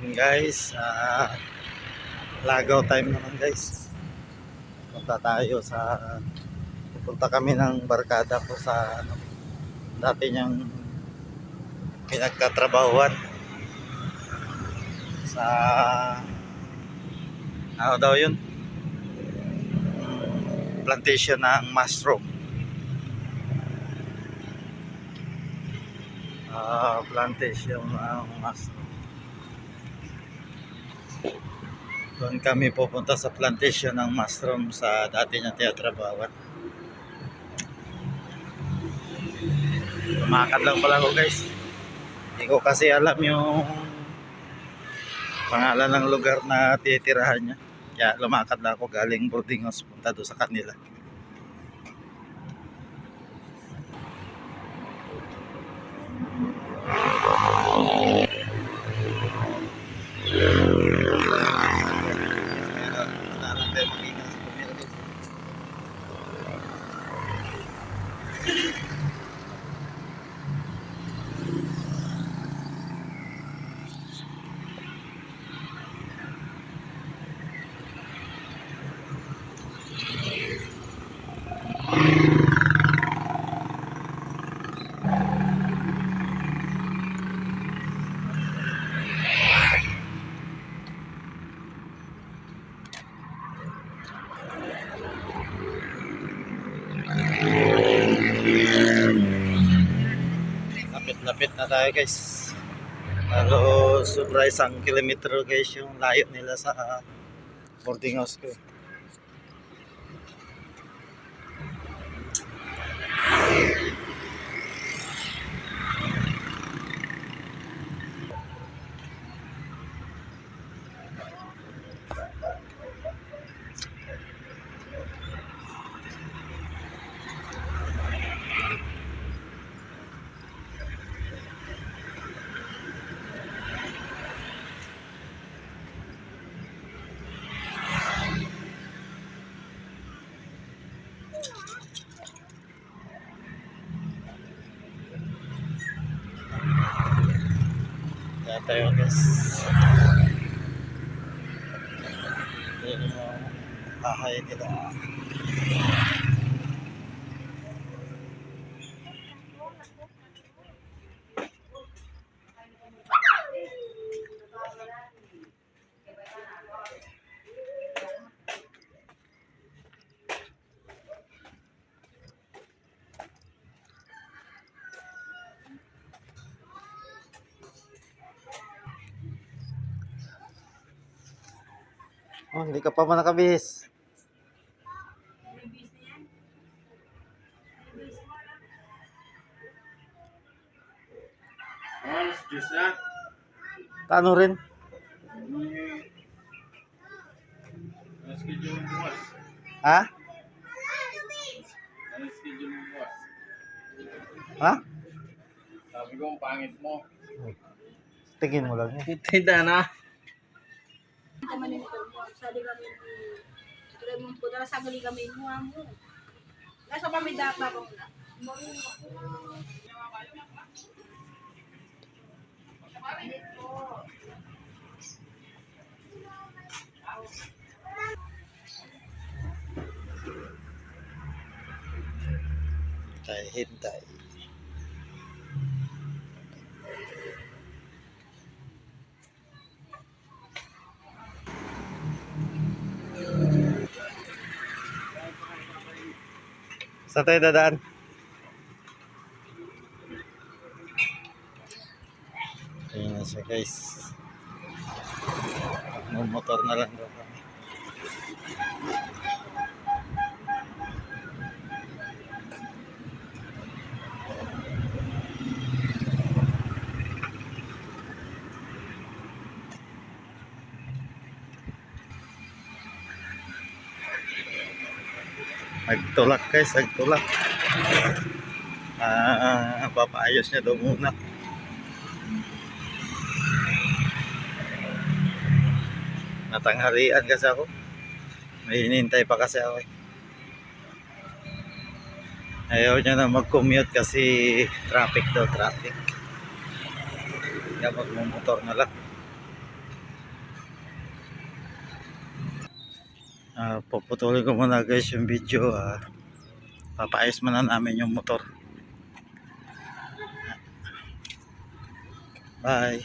Yun guys, ah lagaw time naman guys. Punta tayo sa pupunta kami ng barkada ko sa ano, dati niyang pinagkatrabahuan sa ano daw yun? Plantation ng mushroom. Ah, plantation ng mushroom doon kami pupunta sa plantation ng mushroom sa dati niyang tiyatrabawan lumakad lang pala ako guys. Hindi ko kasi alam yung pangalan ng lugar na titirahan niya. Kaya lumakad lang ako galing boarding house punta doon sa kanila Lapit-lapit na tayo guys. Pero sobra isang kilometro guys yung layo nila sa boarding house ko. Kaya tayo guys. Yan yung bahay nila. Oh, hindi ka pa man nakabihis. Alas, Diyos na. Paano rin? Ano? Ha? Ano? Ha? Sabi ko, ang pangit mo. Tingin mo lang. Tita na. Naman yung mo. Sa di kami Tulad mo po, dala sa gali kami mo mo. Nasa kami dapat babang na. Hintay, hintay. Saan tayo dadaan? Ayun na siya guys. Motor na lang daw kami. Nagtulak guys, nagtulak. Ah, papaayos niya daw muna. Natanghalian kasi ako. May hinintay pa kasi ako eh. Ayaw niya na mag-commute kasi traffic daw, traffic. Kaya magmumotor na lang. Ah, puputuloy ko muna guys yung video. ah papaayos muna namin yung motor. Bye.